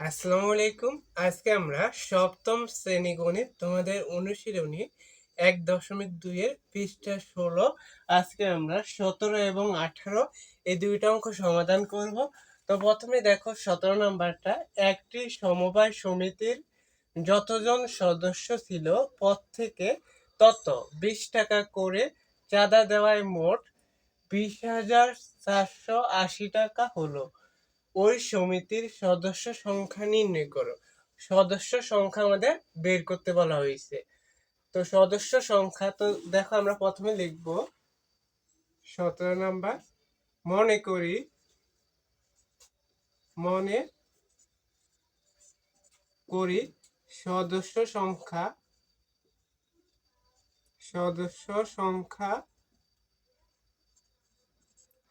আসসালামু আলাইকুম। আজকে আমরা সপ্তম শ্রেণি গণিত তোমাদের অনুশীলনী এক দশমিক দুইয়ের পৃষ্ঠা ষোলো। আজকে আমরা সতেরো এবং আঠারো এই দুইটা অঙ্ক সমাধান করব। তো প্রথমে দেখো সতেরো নাম্বারটা। একটি সমবায় সমিতির যতজন সদস্য ছিল, পদ থেকে তত বিশ টাকা করে চাঁদা দেওয়ায় মোট বিশ হাজার চারশো আশি টাকা হলো। ওই সমিতির সদস্য সংখ্যা নির্ণয় করো। সদস্য সংখ্যা আমাদের বের করতে বলা হয়েছে। তো সদস্য সংখ্যা, তো দেখো আমরা প্রথমে লিখব। সতেরো নাম্বার। মনে করি মনে করি সদস্য সংখ্যা সদস্য সংখ্যা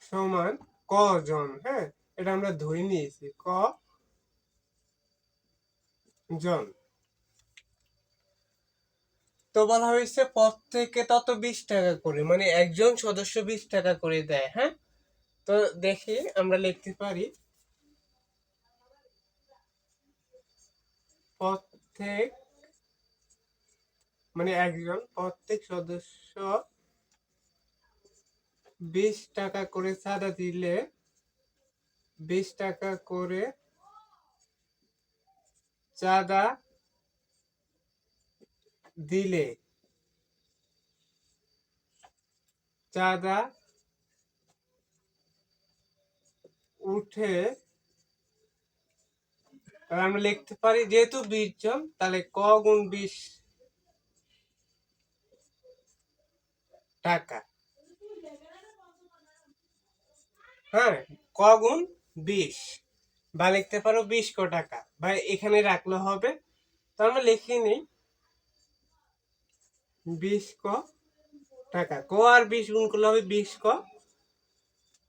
সমান কজন হ্যাঁ? এটা আমরা ধরে নিয়েছি, ক জন। তো বলা হয়েছে প্রত্যেকে তত বিশ টাকা করে মানে একজন সদস্য বিশ টাকা করে দেয় হ্যাঁ? তো দেখি আমরা লিখতে পারি। প্রত্যেক মানে একজন প্রত্যেক সদস্য বিশ টাকা করে চাঁদা দিলে বিশ টাকা করে চাঁদা দিলে। চাঁদা উঠে আমরা লিখতে পারি, যেহেতু বিশ জন তাহলে ক গুণ বিশ টাকা। হ্যাঁ ক গুণ বিশ। বা লিখতে পারো বিশ ক টাকা। বা এখানে রাখলে হবে, তো আমরা লিখে নিই। বিশ ক টাকা। ক আর বিশ গুণ করলে হবে বিশ ক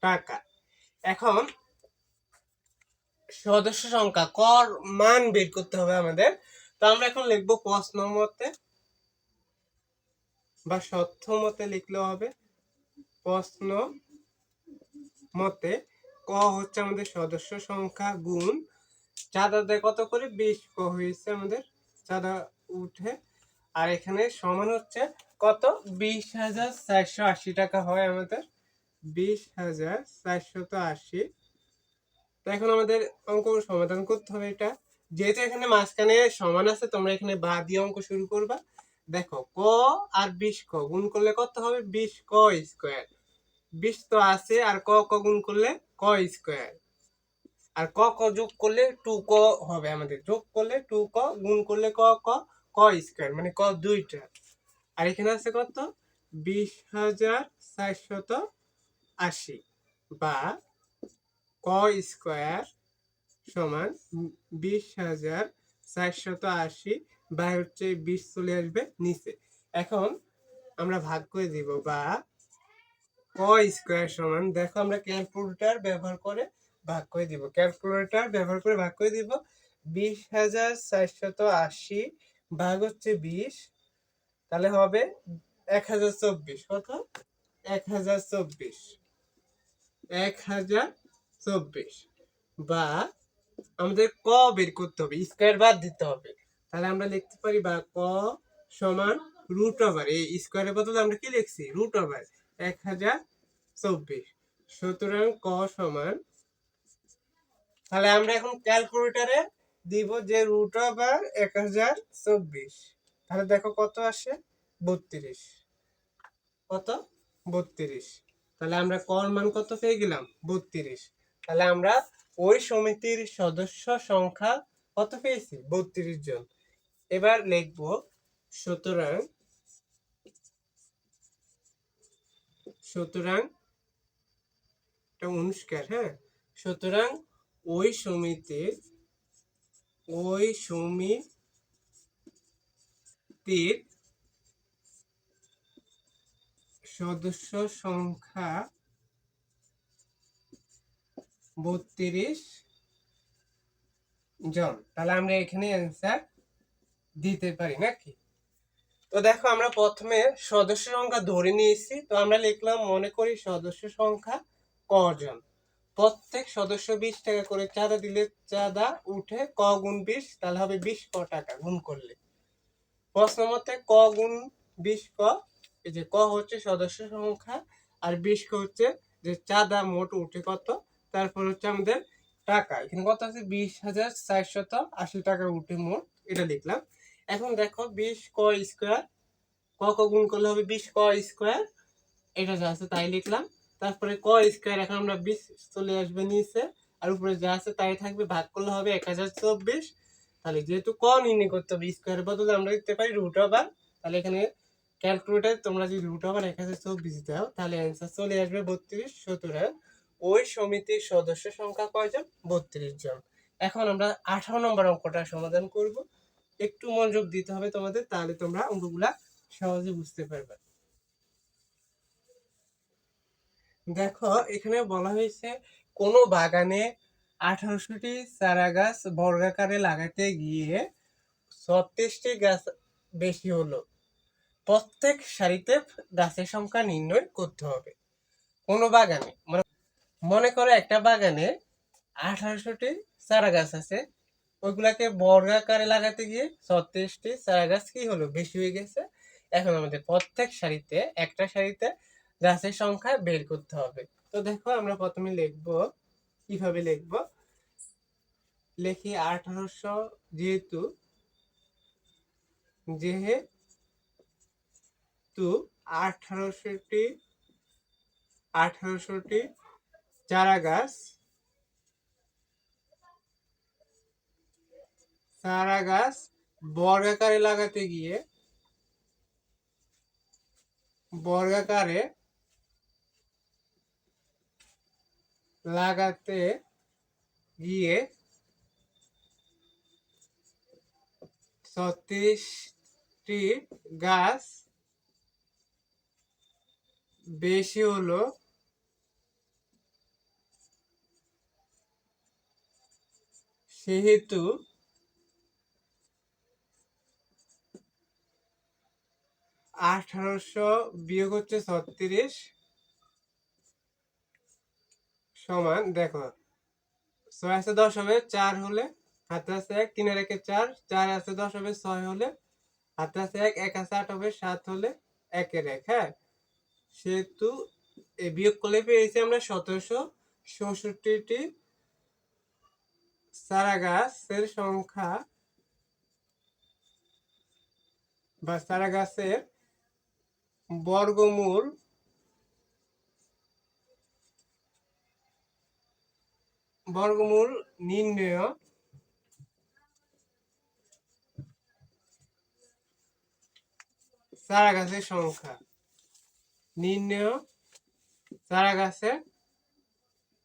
টাকা। এখন সদস্য সংখ্যা কর মান বের করতে হবে আমাদের। তো আমরা এখন লিখব প্রশ্ন মতে বা সত্য মতে লিখলেও হবে প্রশ্ন মতে ক হচ্ছে আমাদের সদস্য সংখ্যা গুণ। চাঁদা দেয় কত করে? বিশ ক হয়েছে আমাদের। চাঁদা উঠে। আর এখানে সমান হচ্ছে কত? বিশ হাজার চারশো আশি টাকা হয় আমাদের। বিশ হাজার চারশত আশি। তো এখন আমাদের অঙ্ক সমাধান করতে হবে এটা। যেহেতু এখানে মাঝখানে সমান আছে, তোমরা এখানে বা দিয়ে অঙ্ক শুরু করবা। দেখো, ক আর বিশ ক গুণ করলে কত হবে? বিশ ক স্কোয়ার। বিশ তো আছে, আর ক ক গুণ করলে ক স্কোয়ার আর ক ক যোগ করলে টু ক হবে আমাদের। যোগ করলে টু ক, গুণ করলে ক ক ক স্কোয়ার মানে ক দুইটা। আর এখানে আছে কত? বিশ হাজার চারশত আশি বা ক স্কোয়ার সমান বিশ হাজার চারশত আশি বা হচ্ছে বিশ চলে আসবে নিচে। এখন আমরা ভাগ করে দিব বা ক স্কোয়ার সমান? দেখো আমরা ক্যালকুলেটর ব্যবহার করে ভাগ করে দিব। ক্যালকুলেটর ব্যবহার করে ভাগ করে দিব। বিশ হাজার চারশত আশি ভাগ হচ্ছে বিশ, তাহলে হবে এক হাজার চব্বিশ। কত? এক হাজার চব্বিশ। এক হাজার চব্বিশ। বা আমাদের ক বের করতে হবে, স্কোয়ার বাদ দিতে হবে। তাহলে আমরা লিখতে পারি বা ক সমান রুট ওভার। এই স্কোয়ারের বদলে আমরা কি লিখছি? Root over. এক হাজার চব্বিশ। সুতরাং ক সমান, তাহলে আমরা এখন ক্যালকুলেটারে দিব যে রুট ওভার এক হাজার চব্বিশ। তাহলে দেখো কত আসে? বত্রিশ। কত? বত্রিশ। তাহলে আমরা কর মান কত পেয়ে গেলাম? বত্রিশ। তাহলে আমরা ওই সমিতির সদস্য সংখ্যা কত পেয়েছি? বত্রিশ জন। এবার লিখব, সুতরাং সুতরাং, এটা অনুষ্কার হ্যাঁ? সুতরাং ওই সমিতির ওই সমিতির সদস্য সংখ্যা বত্রিশ জন। তাহলে আমরা এখানে অ্যান্সার দিতে পারি নাকি? তো দেখো, আমরা প্রথমে সদস্য সংখ্যা ধরে নিয়েছি। তো আমরা লিখলাম, মনে করি সদস্য সংখ্যা কজন? প্রত্যেক সদস্য বিশ টাকা করে চাঁদা দিলে চাঁদা উঠে ক গুণ বিশ, তাহলে হবে বিশ ক টাকা গুণ করলে। প্রশ্ন মতে ক গুণ বিশ ক, এই যে ক হচ্ছে সদস্য সংখ্যা, আর বিশ ক হচ্ছে যে চাঁদা মোট উঠে কত, তারপর হচ্ছে আমাদের টাকা। এখানে কত আছে? বিশ হাজার চারশত আশি টাকা উঠে মোট, এটা লিখলাম। এখন দেখো বিশ ক স্কোয়ার, ক ক গুণ করলে হবে বিশ ক স্কোয়ার। এটা যা আছে তাই লিখলাম। তারপরে ক স্কোয়ার, এখন আমরা বিশ চলে আসবে নিচে, আর উপরে যা আছে তাই থাকবে, ভাগ করলে হবে এক হাজার চব্বিশ। তাহলে যেহেতু ক নির্ণয় করতে হবে, স্কোয়ারের বদলে আমরা দিতে পারি রুট ওভার তাহলে এখানে ক্যালকুলেটার তোমরা যদি রুট ওভার এক হাজার চব্বিশ দাও, তাহলে অ্যান্সার চলে আসবে বত্রিশ সুতরাং। ওই সমিতির সদস্য সংখ্যা কয়জন? বত্রিশ জন। এখন আমরা আঠারো নম্বর অঙ্কটা সমাধান করব। একটু মনোযোগ দিতে হবে তোমাদের, তাহলে তোমরা অঙ্কগুলা সহজে বুঝতে পারবে। দেখো, এখানে বলা হয়েছে, কোন বাগানে আঠারোশোটি চারা গাছ বর্গাকারে লাগাতে গিয়ে ছত্রিশটি গাছ বেশি হলো। প্রত্যেক সারিতে গাছের সংখ্যা নির্ণয় করতে হবে। কোন বাগানে মানে মনে করো একটা বাগানে আঠারোশোটি চারা গাছ আছে ওইগুলাকে বর্গাকারে লাগাতে গিয়ে ছত্রিশটি চারা গাছ কি হলো? বেশি হয়ে গেছে। এখন আমাদের প্রত্যেক সারিতে, একটা সারিতে গাছের সংখ্যা বের করতে হবে। তো দেখো, আমরা প্রথমে লিখব। কীভাবে লিখব? লিখি আঠারোশো যেহেতু যেহেতু আঠারোশোটি আঠারোশোটি চারা গাছ চারা গাছ বর্গাকারে লাগাতে গিয়ে বর্গাকারে লাগাতে গিয়ে ছত্রিশটি গাছ বেশি হলো সেহেতু আঠারোশো বিয়োগ হচ্ছে ছত্রিশ সমান, দেখো, ছয় আছে দশ হবে, চার হলে হাতে আছে এক, তিনের একে চার চার আছে দশ হবে, ছয় হলে হাতে আছে এক এক আছে আট হবে, সাত হলে একের এক হ্যাঁ? সেহেতু বিয়োগ করলে পেয়েছি আমরা সতেরোশো চৌষট্টিটি চারা গাছের সংখ্যা বা চারা গাছের বর্গমূল বর্গমূল নির্ণয় চারা গাছের সংখ্যা। নির্ণয় চারা গাছের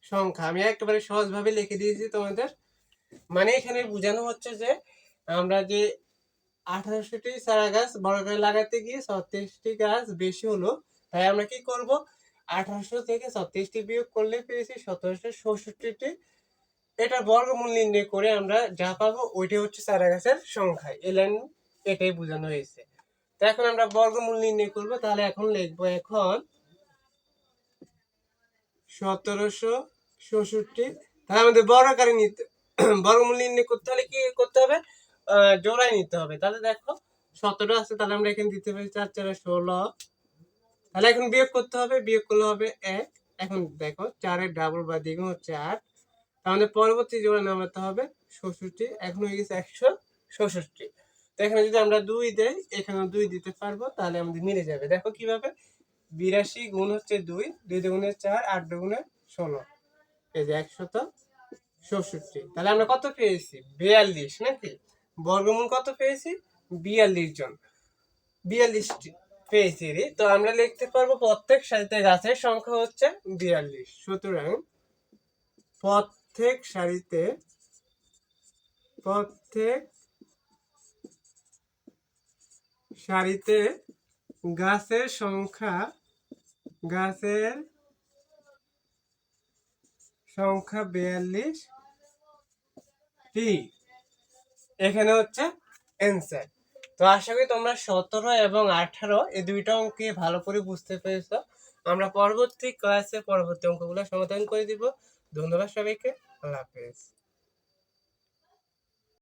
সংখ্যা। আমি একেবারে সহজভাবে লিখে দিয়েছি তোমাদের। মানে এখানে বোঝানো হচ্ছে যে আমরা যে আঠারোশোটি চারা গাছ বড় করে লাগাতে গিয়ে ছত্রিশটি গাছ বেশি হলো। তাই আমরা কি করব? আঠারোশো থেকে ছত্রিশটি বিয়োগ করলে পেয়েছি সতেরোশো চৌষট্টিটি। এটা বর্গমূল নির্ণয় করে আমরা যা পাবো ওইটাই হচ্ছে চারা গাছের সংখ্যা। এই লাইন এটাই বোঝানো হয়েছে। তো এখন আমরা বর্গমূল নির্ণয় করব। তাহলে এখন লিখব এখন সতেরোশো চৌষট্টি। তাহলে আমাদের বর্গাকারে নিতে বর্গমূল নির্ণয় করতে হলে কি করতে হবে? জোড়ায় নিতে হবে। তাহলে দেখো, সতেরো আছে, তাহলে আমরা এখানে দিতে পারি চার, চারে ষোলো। তাহলে এখন বিয়োগ করতে হবে, বিয়োগ করলে হবে এক। এখন দেখো চারের ডাবল বা দ্বিগুণ হচ্ছে আট। আমাদের পরবর্তী জোড়া নামাতে হবে ষষট্টি। এখন হয়ে গেছে একশো ষষট্টি। তো এখানে যদি আমরা দুই দেই এখানে দুই দিতে পারব, তাহলে আমাদের মিলে যাবে। দেখো কীভাবে? বিরাশি গুণ হচ্ছে দুই দুই দুগুণে চার, আট দুগুণে ষোলো। এই যে একশত ষষট্টি। তাহলে আমরা কত পেয়েছি? বিয়াল্লিশ, নাকি? বর্গমূল কত পেয়েছি? বিয়াল্লিশ জন। বিয়াল্লিশটি পেয়েছি রে। তো আমরা লিখতে পারব প্রত্যেক সারিতে গাছের সংখ্যা হচ্ছে বিয়াল্লিশ। সুতরাং প্রত্যেক সারিতে প্রত্যেক সারিতে গাছের সংখ্যা গাছের সংখ্যা বিয়াল্লিশ টি এখানে হচ্ছে অ্যান্সার তো আশা করি তোমরা সতেরো এবং আঠারো এই দুইটা অঙ্কে ভালো করে বুঝতে পেরেছ। আমরা পরবর্তী ক্লাসে পরবর্তী অঙ্কগুলো সমাধান করে দিব। ধন্যবাদ সবাইকে। আল্লাহ হাফেজ।